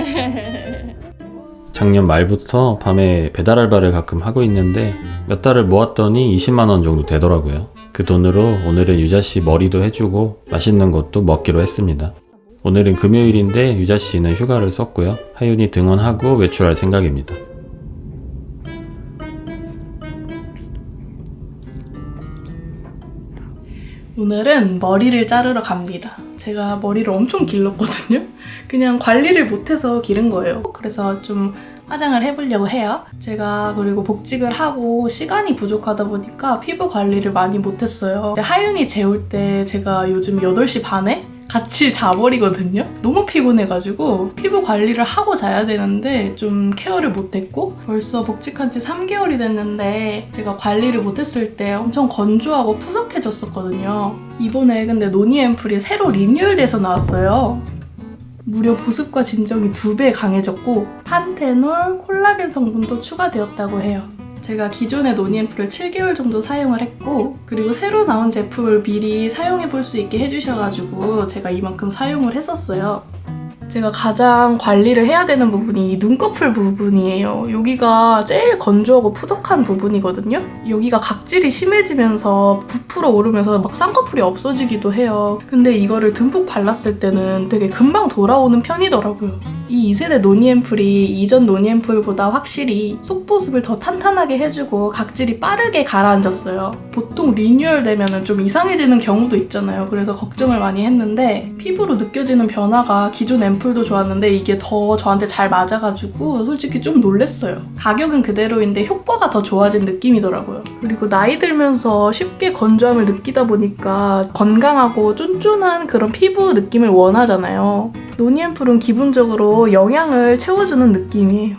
작년 말부터 밤에 배달 알바를 가끔 하고 있는데 몇 달을 모았더니 20만 원 정도 되더라고요. 그 돈으로 오늘은 유자 씨 머리도 해주고 맛있는 것도 먹기로 했습니다. 오늘은 금요일인데 유자 씨는 휴가를 썼고요. 하윤이 등원하고 외출할 생각입니다. 오늘은 머리를 자르러 갑니다. 제가 머리를 엄청 길렀거든요. 그냥 관리를 못해서 기른 거예요. 그래서 좀 화장을 해보려고 해요. 제가 그리고 복직을 하고 시간이 부족하다 보니까 피부 관리를 많이 못했어요. 하윤이 재울 때 제가 요즘 8시 반에 같이 자버리거든요. 너무 피곤해가지고 피부 관리를 하고 자야 되는데 좀 케어를 못했고 벌써 복직한 지 3개월이 됐는데 제가 관리를 못했을 때 엄청 건조하고 푸석해졌었거든요. 이번에 근데 노니앰플이 새로 리뉴얼돼서 나왔어요. 무려 보습과 진정이 두 배 강해졌고 판테놀, 콜라겐 성분도 추가되었다고 해요. 제가 기존의 노니앰플을 7개월 정도 사용을 했고 그리고 새로 나온 제품을 미리 사용해 볼 수 있게 해주셔가지고 제가 이만큼 사용을 했었어요. 제가 가장 관리를 해야 되는 부분이 이 눈꺼풀 부분이에요. 여기가 제일 건조하고 푸석한 부분이거든요. 여기가 각질이 심해지면서 부풀어 오르면서 막 쌍꺼풀이 없어지기도 해요. 근데 이거를 듬뿍 발랐을 때는 되게 금방 돌아오는 편이더라고요. 이 2세대 노니앰플이 이전 노니앰플보다 확실히 속보습을 더 탄탄하게 해주고 각질이 빠르게 가라앉았어요. 보통 리뉴얼 되면 좀 이상해지는 경우도 있잖아요. 그래서 걱정을 많이 했는데 피부로 느껴지는 변화가 기존 앰플도 좋았는데 이게 더 저한테 잘 맞아가지고 솔직히 좀 놀랬어요. 가격은 그대로인데 효과가 더 좋아진 느낌이더라고요. 그리고 나이 들면서 쉽게 건조함을 느끼다 보니까 건강하고 쫀쫀한 그런 피부 느낌을 원하잖아요. 노니앰플은 기본적으로 영양을 채워주는 느낌이에요.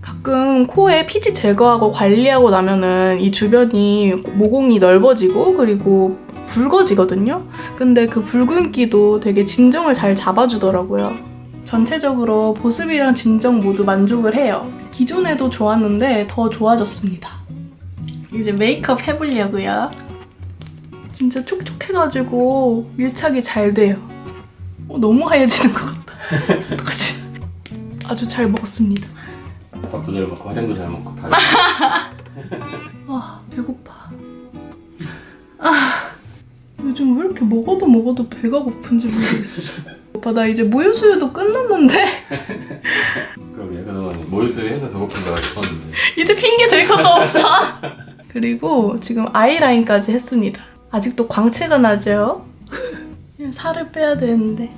가끔 코에 피지 제거하고 관리하고 나면은 이 주변이 모공이 넓어지고 그리고 붉어지거든요. 근데 그 붉은기도 되게 진정을 잘 잡아주더라고요. 전체적으로 보습이랑 진정 모두 만족을 해요. 기존에도 좋았는데 더 좋아졌습니다. 이제 메이크업 해보려고요. 진짜 촉촉해가지고 밀착이 잘 돼요. 어, 너무 하얘지는 것 같다. 어떡하지? 아주 잘 먹었습니다. 밥도 잘 먹고 화장도 잘 먹고 다 아 배고파. 아 요즘 왜 이렇게 먹어도 먹어도 배가 고픈지 모르겠어. 오빠 나 이제 모유수유도 끝났는데 그럼 얘가 모유수유 해서 배고픈 거가 싶었는데 이제 핑계 댈 것도 없어. 그리고 지금 아이라인까지 했습니다. 아직도 광채가 나죠? 살을 빼야 되는데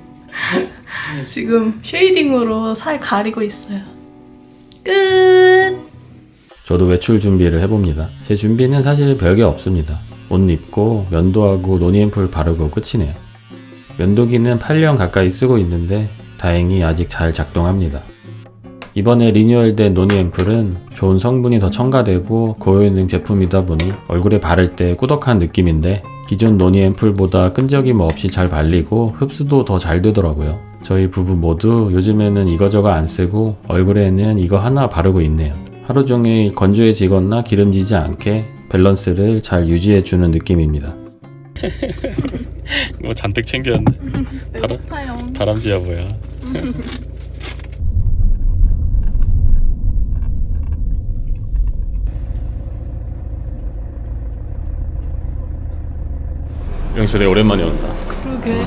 지금 쉐이딩으로 살 가리고 있어요. 끝. 저도 외출 준비를 해봅니다. 제 준비는 사실 별게 없습니다. 옷 입고 면도하고 노니앰플 바르고 끝이네요. 면도기는 8년 가까이 쓰고 있는데 다행히 아직 잘 작동합니다. 이번에 리뉴얼된 노니앰플은 좋은 성분이 더 첨가되고 고효능 제품이다 보니 얼굴에 바를 때 꾸덕한 느낌인데 기존 노니 앰플보다 끈적임 없이 잘 발리고 흡수도 더 잘 되더라고요. 저희 부부 모두 요즘에는 이거저거 안 쓰고 얼굴에는 이거 하나 바르고 있네요. 하루 종일 건조해지거나 기름지지 않게 밸런스를 잘 유지해주는 느낌입니다. 뭐 잔뜩 챙겼네. 배고파요. 다람쥐야 뭐야. 영수 내 오랜만에 온다. 그러게.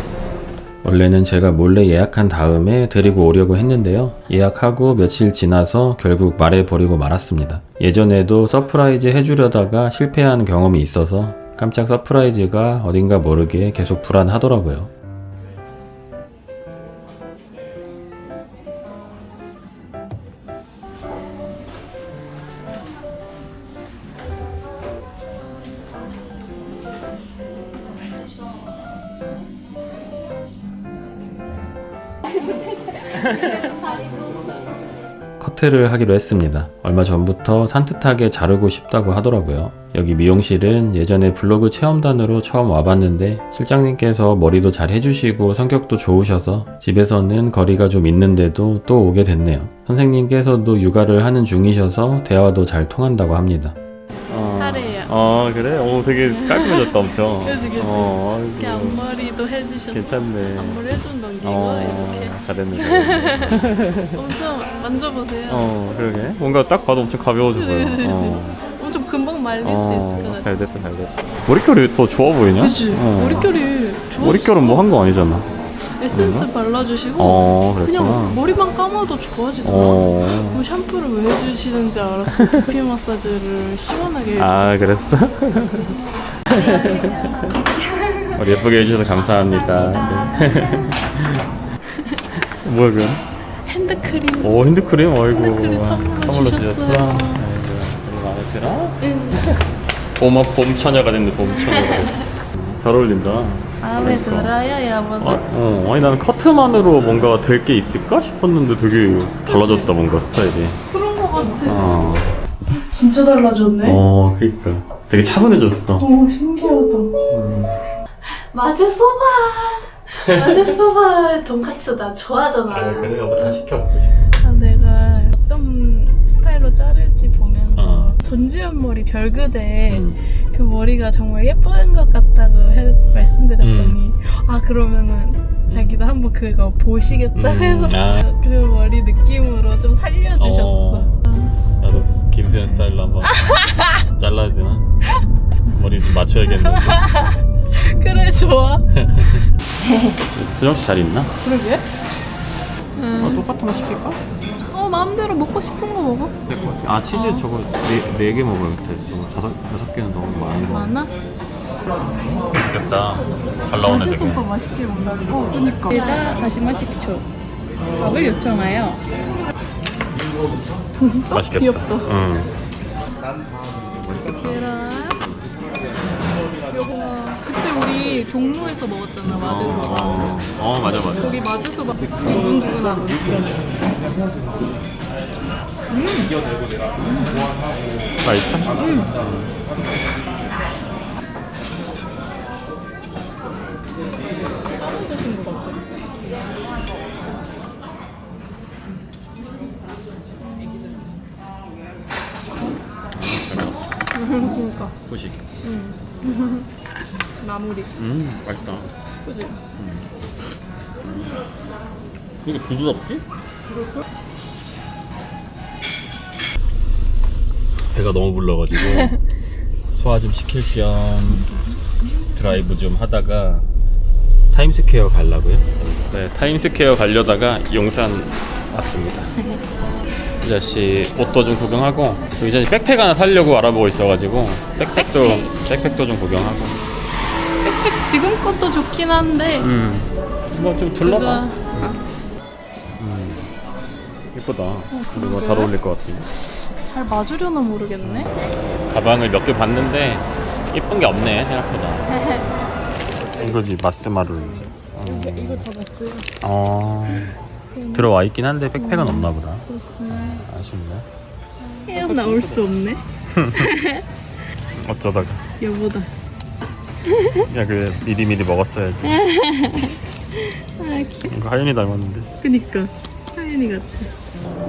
원래는 제가 몰래 예약한 다음에 데리고 오려고 했는데요. 예약하고 며칠 지나서 결국 말해버리고 말았습니다. 예전에도 서프라이즈 해주려다가 실패한 경험이 있어서 깜짝 서프라이즈가 어딘가 모르게 계속 불안하더라고요. 커트를 하기로 했습니다. 얼마 전부터 산뜻하게 자르고 싶다고 하더라고요. 여기 미용실은 예전에 블로그 체험단으로 처음 와봤는데 실장님께서 머리도 잘 해주시고 성격도 좋으셔서 집에서는 거리가 좀 있는데도 또 오게 됐네요. 선생님께서도 육아를 하는 중이셔서 대화도 잘 통한다고 합니다. 하래요. 어 그래? 어 되게 깔끔해졌다 엄청. 그치, 그치. 어, 이렇게 앞머리 앞머리도 해주셨어. 괜찮네. 앞머리 해준던 게 어, 이거 잘했네. 이렇게 엄청 만져보세요. 어, 그러게. 뭔가 딱 봐도 엄청 가벼워져 보여. 그치, 그치. 어. 엄청 금방 말릴 수 있을 것 같아. 잘 됐다, 잘 됐다. 머릿결이 더 좋아 보이냐? 그치? 어. 머릿결이 좋아. 머릿결은 뭐 한 거 아니잖아. 에센스 발라주시고 어, 그랬구나. 그냥 머리만 감아도 좋아지더라. 어. 뭐 샴푸를 왜 해주시는지 알았어. 두피 마사지를 시원하게 해주셨어. 아, 그랬어? 우리 예쁘게 해주셔서 감사합니다. 네. 뭐야, 그건? 핸드크림. 오, 핸드크림? 아이고. 핸드크림 선물로 주셨어요. 아이고, 되게 마음에 들어? 응. 봄, 봄처녀가 됐네, 봄처녀가 됐어. 잘 어울린다. 마음에 그러니까. 들어요, 아, 여보도. 어, 아니 나는 커트만으로 뭔가 될 게 있을까 싶었는데 되게 달라졌다 뭔가 스타일이. 그런 것 같아. 어, 진짜 달라졌네. 어, 그러니까 되게 차분해졌어. 오, 신기하다. 음. 마제소바. 마제소바의 돈까스 나 좋아하잖아. 그래, 뭐다 시켜먹고 싶어. 아, 내가 어떤 스타일로 자를지 보면서 어. 전지현 머리 별그대 음. 그 머리가 정말 예쁜 것 같다고 해, 말씀드렸더니 음. 아 그러면은 자기도 한번 그거 보시겠다 음, 해서 아. 그 머리 느낌으로 좀 살려주셨어. 어. 나도 김수현 스타일로 한번 잘라야 되나? 머리 좀 맞춰야겠는데. 그래 좋아. 수정 씨 잘 있나? 그러게. 아, 똑같은 거 시킬까? 어 마음대로 먹고 싶은 거 먹어. 될 것 같아. 아 치즈 저거 네 개 먹어야겠다. 저거 다섯 여섯 개는 너무 많은 거. 많아? 맛있겠다. 잘 나오네 되게. 마제소바 맛있게 먹는다고. 그니까. 여기다 다시마 식초. 밥을 요청하여. 맛있겠다. 귀엽다. 응. 계란. 그때 우리 종로에서 먹었잖아 마제소바. 어, 어 맞아 맞아. 거기 마제소바 두근두근하고. 맛있어? 그러니까 후식. 마무리. 음 맛있다. 그지? 이게 부드럽지? 배가 너무 불러가지고 소화 좀 시킬 겸 드라이브 좀 하다가 타임스퀘어 가려고요. 네, 타임스퀘어 가려다가 용산 왔습니다. 이 자씨 옷도 좀 구경하고 또이 자씨 백팩 하나 사려고 알아보고 있어가지고 백팩도 백팩도 좀 구경하고 백팩 지금 것도 좋긴 한데 음 뭐 좀 둘러봐. 그거- 음 예쁘다. 그러게. 이거 잘 어울릴 것 같은데. 잘 맞으려나 모르겠네. 가방을 몇 개 봤는데 예쁜 게 없네 생각보다. 이거지 마스마루지. 이거 다 봤어요. 어 들어와 있긴 한데 백팩은 없나 보다. 그렇구나. 아쉽네. 헤어나올 수 없네. 어쩌다가 여보다. 야 그 미리 미리 먹었어야지. 아 귀. 이거 하윤이 닮았는데. 그니까 하연이 같아.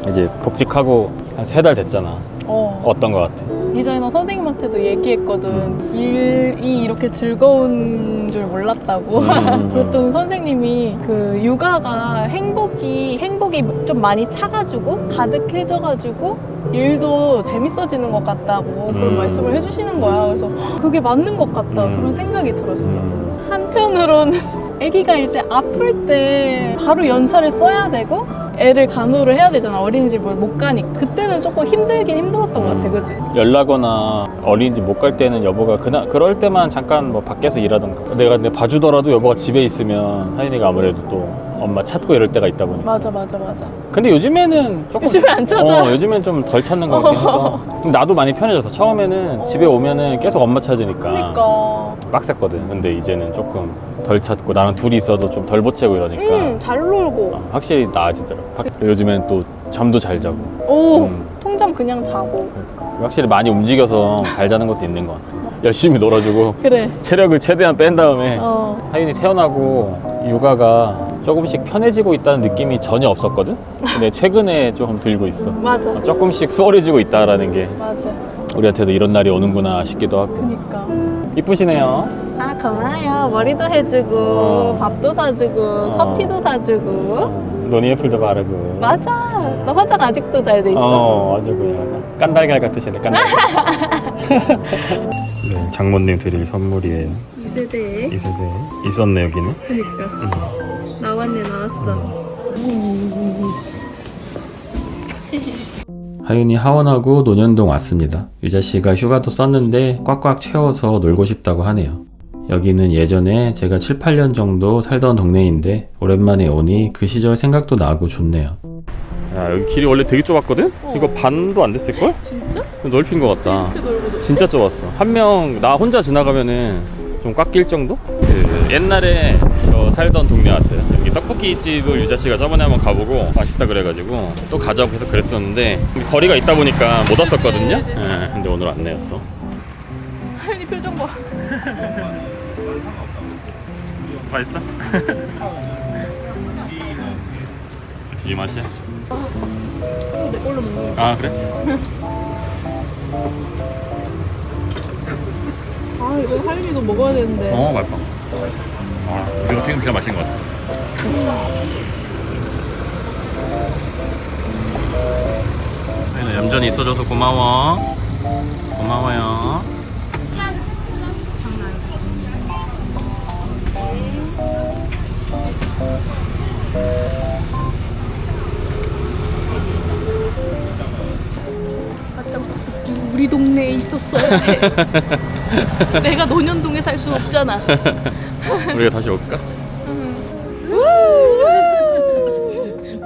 이제 복직하고 한 세 달 됐잖아. 어. 어떤 거 같아? 디자이너 선생님한테도 얘기했거든. 일이 이렇게 즐거운 줄 몰랐다고. 음. 그랬더니 선생님이 그 육아가 행복이 행복이 좀 많이 차가지고 가득해져가지고 일도 재밌어지는 것 같다고 그런 음. 말씀을 해주시는 거야. 그래서 그게 맞는 것 같다 음. 그런 생각이 들었어. 음, 한편으로는 아기가 이제 아플 때 바로 연차를 써야 되고 애를 간호를 해야 되잖아 어린이집을 못 가니까 그때는 조금 힘들긴 힘들었던 것 같아 음. 그지? 연락거나 어린이집 못 갈 때는 여보가 그나 그럴 때만 잠깐 뭐 밖에서 일하던가. 내가 근데 봐주더라도 여보가 집에 있으면 하윤이가 아무래도 또 엄마 찾고 이럴 때가 있다 보니까. 맞아 맞아 맞아. 근데 요즘에는 조금 요즘에 안 찾아. 어, 요즘엔 좀 덜 찾는 것 같긴 해서 근데 나도 많이 편해졌어 처음에는 집에 오면은 계속 엄마 찾으니까 그러니까. 빡셌거든. 근데 이제는 조금 덜 찾고 나랑 둘이 있어도 좀 덜 보채고 이러니까. 응잘 놀고. 어, 확실히 나아지더라 확- 요즘엔 또 잠도 잘 자고. 오 음. 통잠 그냥 자고. 그러니까 확실히 많이 움직여서 잘 자는 것도 있는 것 같아 열심히 놀아주고 그래. 체력을 최대한 뺀 다음에 어. 하윤이 태어나고 육아가 조금씩 편해지고 있다는 느낌이 전혀 없었거든? 근데 최근에 조금 들고 있어. 맞아. 조금씩 수월해지고 있다라는 게 맞아. 우리한테도 이런 날이 오는구나 싶기도 하고. 그니까. 이쁘시네요. 아 고마워요. 머리도 해주고 어. 밥도 사주고 어. 커피도 사주고. 노니 애플도 바르고. 맞아. 너 화장 아직도 잘 돼 있어. 어, 아주 그냥 깐달걀 같으시네. 깐달걀. 네, 장모님 드릴 선물이에요. 이 세대에. 이 세대 있었네 여기는. 그니까. 나왔네 나왔어. 하윤이 하원하고 논현동 왔습니다. 유자 씨가 휴가도 썼는데 꽉꽉 채워서 놀고 싶다고 하네요. 여기는 예전에 제가 7, 8년 정도 살던 동네인데 오랜만에 오니 그 시절 생각도 나고 좋네요. 야 여기 길이 원래 되게 좁았거든? 어. 이거 반도 안 됐을걸? 진짜? 넓힌 것 같다. 좋지? 진짜 좁았어. 한 명 나 혼자 지나가면은 좀 꽉 낄 정도? 그 옛날에 저 살던 동네 왔어요. 여기 떡볶이 집을 유자 씨가 저번에 한번 가보고 맛있다 그래가지고 또 가자고 해서 그랬었는데 거리가 있다 보니까 못 왔었거든요. 예, 근데 오늘 왔네요 또. 하윤이 표정 봐. 맛있어? 이 맛이야? 내 걸로 먹는 거. 아 그래? 아 이거 하윤이도 먹어야 되는데. 어 맛있다. 아 이거 튀김 진짜 맛있는 것 같아. 하윤아 얌전히 있어줘서 고마워. 고마워요. 있었어야 돼. 내가 논현동에 살 순 없잖아. 우리가 다시 올까?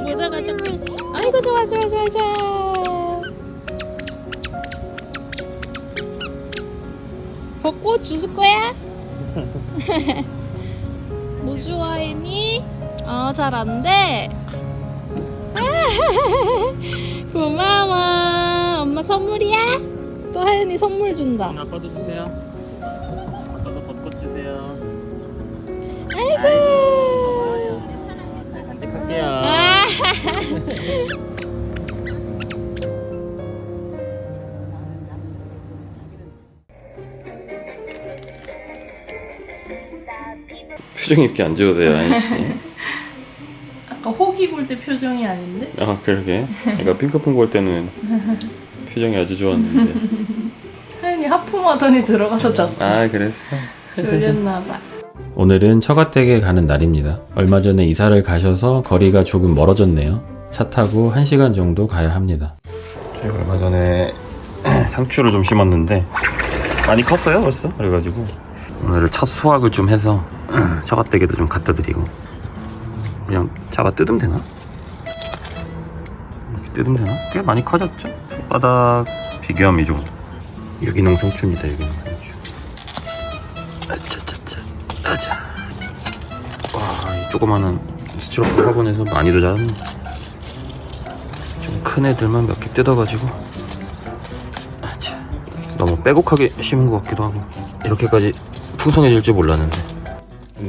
모자가 짝짝. 아이고 좋아 좋아 좋아 좋아. 벚꽃 주술 거야? 뭐 좋아했니? 어, 잘 안 돼. 고마워. 엄마 선물이야? 또 하연이 선물 준다. 아빠도 주세요. 아빠도 벚꽃 주세요. 아이고. 잘 간직할게요. 아. 표정 이렇게 안 좋으세요, 아인 씨? 아까 호기 볼 때 표정이 아닌데? 아 그러게. 그러니까 핑크퐁 볼 때는 표정이 아주 좋았는데. 하품하더니 들어가서 잤어. 아 그랬어. 졸렸나 봐. 오늘은 처가댁에 가는 날입니다. 얼마 전에 이사를 가셔서 거리가 조금 멀어졌네요. 차 타고 1시간 정도 가야 합니다. 얼마 전에 상추를 좀 심었는데 많이 컸어요 벌써? 그래가지고 오늘 첫 수확을 좀 해서 처가댁에도 좀 갖다 드리고 그냥 잡아 뜯으면 되나? 이렇게 뜯으면 되나? 꽤 많이 커졌죠? 손바닥 비교하면 이 정도 유기농 상추입니다 유기농 상추. 아차차차 아자. 와이 조그마한 스티로폼 화분에서 많이도 자랐네 좀 큰 애들만 몇 개 뜯어가지고. 아차 너무 빼곡하게 심은 것 같기도 하고. 이렇게까지 풍성해질 줄 몰랐는데.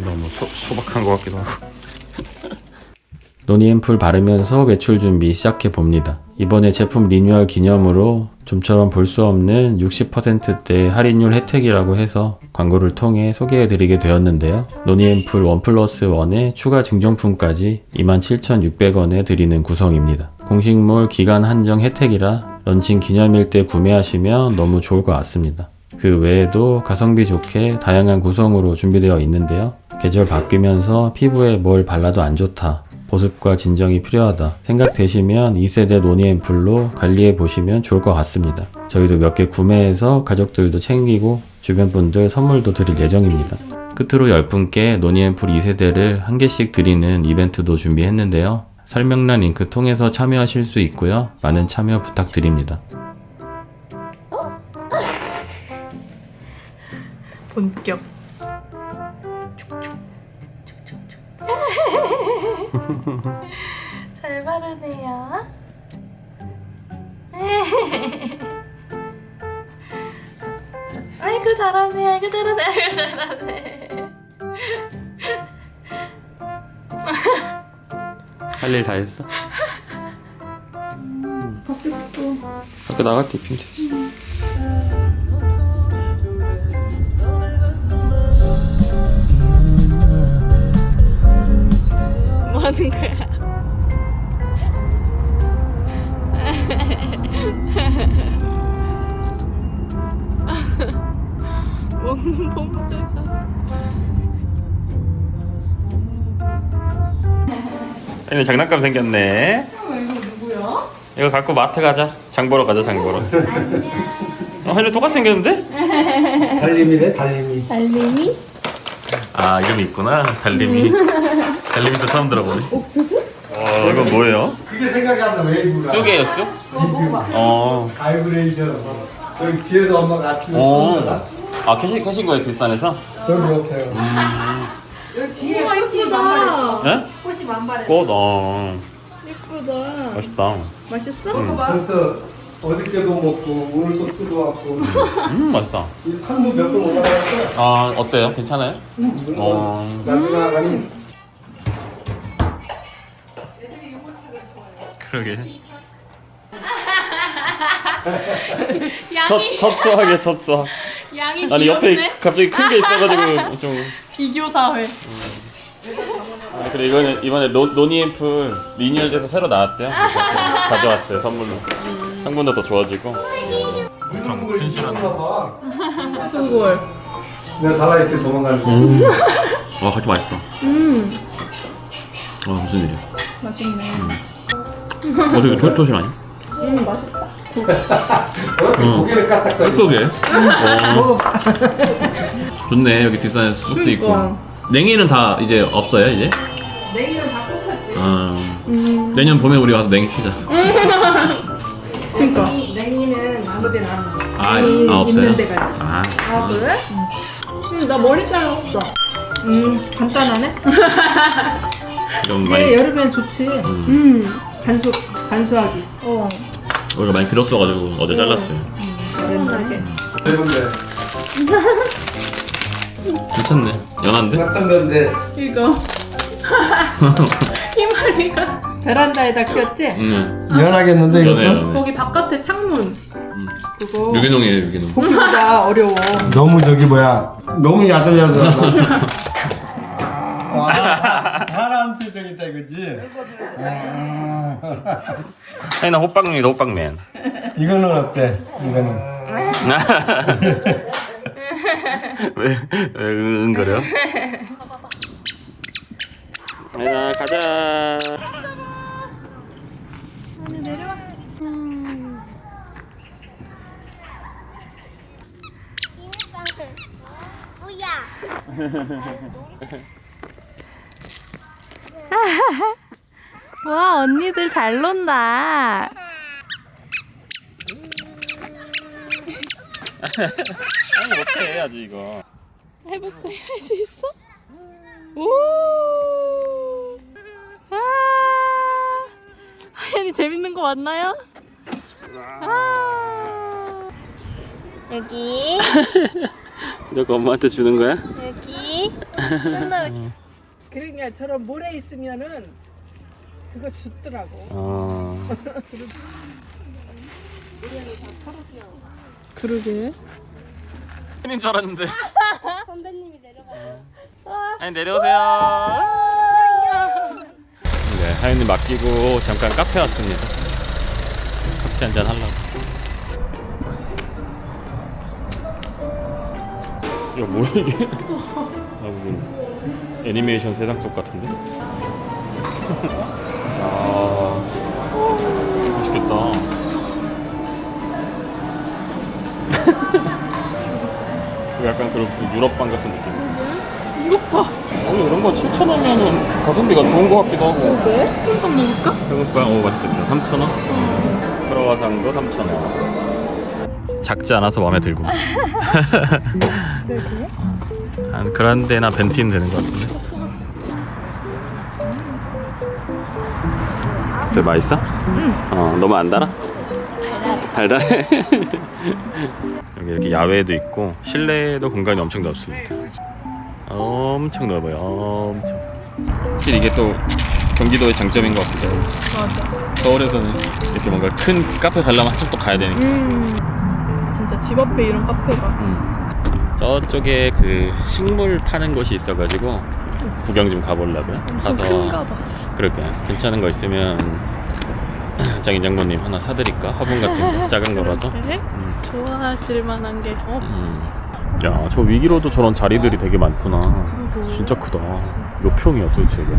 너무 소, 소박한 것 같기도 하고. 노니앰플 바르면서 매출 준비 시작해 봅니다. 이번에 제품 리뉴얼 기념으로 좀처럼 볼 수 없는 60%대 할인율 혜택이라고 해서 광고를 통해 소개해 드리게 되었는데요. 노니앰플 원 플러스 원에 추가 증정품까지 27,600원에 드리는 구성입니다. 공식몰 기간 한정 혜택이라 런칭 기념일 때 구매하시면 너무 좋을 것 같습니다. 그 외에도 가성비 좋게 다양한 구성으로 준비되어 있는데요. 계절 바뀌면서 피부에 뭘 발라도 안 좋다. 보습과 진정이 필요하다 생각되시면 2세대 노니앰플로 관리해 보시면 좋을 것 같습니다. 저희도 몇 개 구매해서 가족들도 챙기고 주변 분들 선물도 드릴 예정입니다. 끝으로 10분께 노니앰플 2세대를 한 개씩 드리는 이벤트도 준비했는데요. 설명란 링크 통해서 참여하실 수 있고요. 많은 참여 부탁드립니다. 본격. 잘 바르네요. 아이고 잘하네, 아이고 잘하네, 아이고 잘하네. 할 일 다 했어? 싶어. 아까 나갈 때 입히면 되지. 얘는 장난감 생겼네. 이거 누구야? 이거 갖고 마트 가자. 장 보러 가자, 장 보러. 어, 혜리 똑같이 생겼는데? 달림이네 달림이 달님이? 아, 이름이 있구나. 달림이. 달림이도 처음 들어보네. 옥수수? 어, 이건 뭐예요? 그게 생각이 안 나 웨이브가 쑥이에요, 쑥? 어. 바이브레이션 여기 뒤에도 엄마가 아침에 어. 쏘잖아 아, 캐신, 캐신 거예요, 뒷산에서? 저기 옆에 요 우와 이쁘다 네? 꽃, 어. 이쁘다 맛있다. 맛있어? 벌써 어저께도 먹고 오늘 또 뜯어왔고 음, 맛있다. 이 산도 몇번 올라갔어 아, 어때요? 괜찮아요? 어. 나중에 나가니 그러게. 양이 첫, 첫 수학이야, 첫 수학. 양이 아니, 귀엽네. 옆에 갑자기 큰 게 있어가지고 좀. 비교 사회. 아, 그래 이거는 이번에 로, 노니 앰플 리뉴얼돼서 새로 나왔대요. 그래서 가져왔어요 선물로. 성분도 더 좋아지고. 엄청 튼실하네 그걸. 내가 살아있을 때 도망가는 거 음. 와 같이 맛있다. 음 와 무슨 일이야? 맛있네 어떻게 토실토실하니? 음 맛있다 어떻게 음. 고개를 까딱거리고 꿀꺽해. 어. 좋네 여기 뒷산에 쑥도 있고. 그러니까. 냉이는 다 이제 없어요 이제? 냉이는 다 똑같지 아, 음 내년 봄에 우리 가서 냉이 키자. 그니까 냉이는 아무데나 안 나. 아, 냉이 아 없어요? 있는 데가 있어. 아, 아 그래? 응나 머리 잘랐어 음, 간단하네. 좀얘 많이 여름엔 좋지. 음, 음 간수 간수하기. 어. 우리가 많이 길었어가지고 어제 잘랐어요. 옛날에. 되는데 괜찮네. 연한데? 약간 건데 이거 희마리가 베란다에다 키웠지? 응. 연하겠는데 연해 이것도? 연해. 거기 바깥에 창문 그거 유기농이에요 유기농. 보기보다 어려워. 너무 저기 뭐야 너무 야들야들하다 화난 표정이다 이거지 아니 나 호빵맨이다 호빵맨. 이거는 어때 이거는 왜, 왜 응거려? 아이나 가자. 와 언니들 잘 논다 아니 못해 아직 이거. 해볼까 할수 있어? 오 아, 하연이 재밌는 거 맞나요? 아 여기 너가 엄마한테 주는 거야? 여기 그러니까 저런 모래 있으면은 그거 죽더라고. 어. 그러게 팬인 줄 알았는데. 선배님이 내려가요. 아니 내려오세요. 네, 하윤님 맡기고 잠깐 카페 왔습니다. 커피 한잔 하려고. 야 뭐야 이게? 아 무슨 애니메이션 세상 속 같은데? 그런 그 유럽빵 같은 느낌. 이거 봐 원래 이런 거 7천 원이면 가성비가 좋은 거 같기도 하고. 왜? 한번 먹을까? 해볼까요? 오 맛있겠다. 3천 원. 크로와상도 3천 원. 작지 않아서 마음에 들고. 한 그란데나 벤틴 되는 것 같은데. 되게 맛있어? 응. 어 너무 안 달아? 달달해. 여기 이렇게 야외도 있고 실내도 공간이 엄청 넓습니다. 엄청 넓어요. 엄청. 확실히 이게 또 경기도의 장점인 것 같기도 하고. 맞아 서울에서는 이렇게 뭔가 큰 카페 가려면 한참 또 가야 되니까. 음 진짜 집 앞에 이런 카페가 음. 저쪽에 그 식물 파는 곳이 있어가지고 구경 좀 가보려고요. 엄청 큰가 봐. 그럴게 괜찮은 거 있으면 장인 장모님 하나 사드릴까? 화분 같은 거 작은 거라도. 그래? 음. 좋아하실 만한 게 어? 음. 야, 저 위기로도 저런 자리들이 되게 많구나. 그리고 진짜 크다. 몇 평이야 도대체 이게?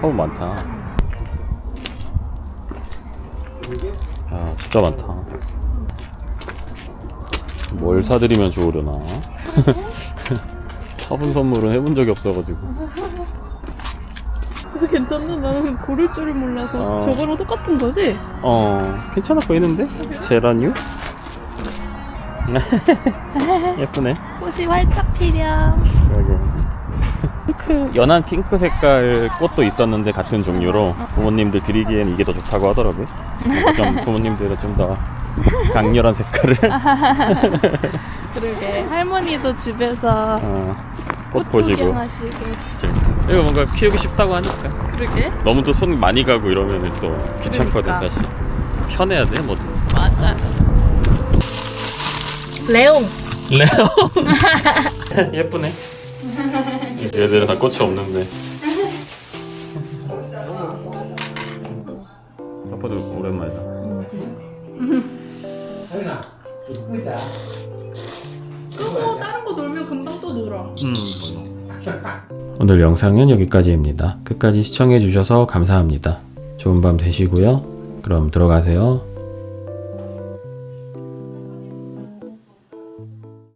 화분 많다. 야, 진짜 많다. 뭘 사드리면 좋으려나? 화분 선물은 해본 적이 없어가지고. 저거 괜찮나? 나는 고를 줄을 몰라서 어. 저거랑 똑같은 거지? 어, 괜찮아 보이는데? 제라뉴? 예쁘네. 꽃이 활짝 피렴. 그러게. 핑크, 연한 핑크 색깔 꽃도 있었는데 같은 종류로 부모님들 드리기엔 이게 더 좋다고 하더라고요. 좀 부모님들은 좀 더 강렬한 색깔을 그러게 할머니도 집에서 어, 꽃 꽃 보시고. 구경하시고. 이 거 뭔가 키우고 싶다고 하니까. 그러게 너무 또 손 많이 가고 이러면 또 귀찮거든 그러니까. 사실. 편해야 돼 뭐든. 맞아. 레옹. 레오. 예쁘네. 얘들은 다 꽃이 없는데. 영상은 여기까지입니다. 끝까지 시청해 주셔서 감사합니다. 좋은 밤 되시고요. 그럼 들어가세요.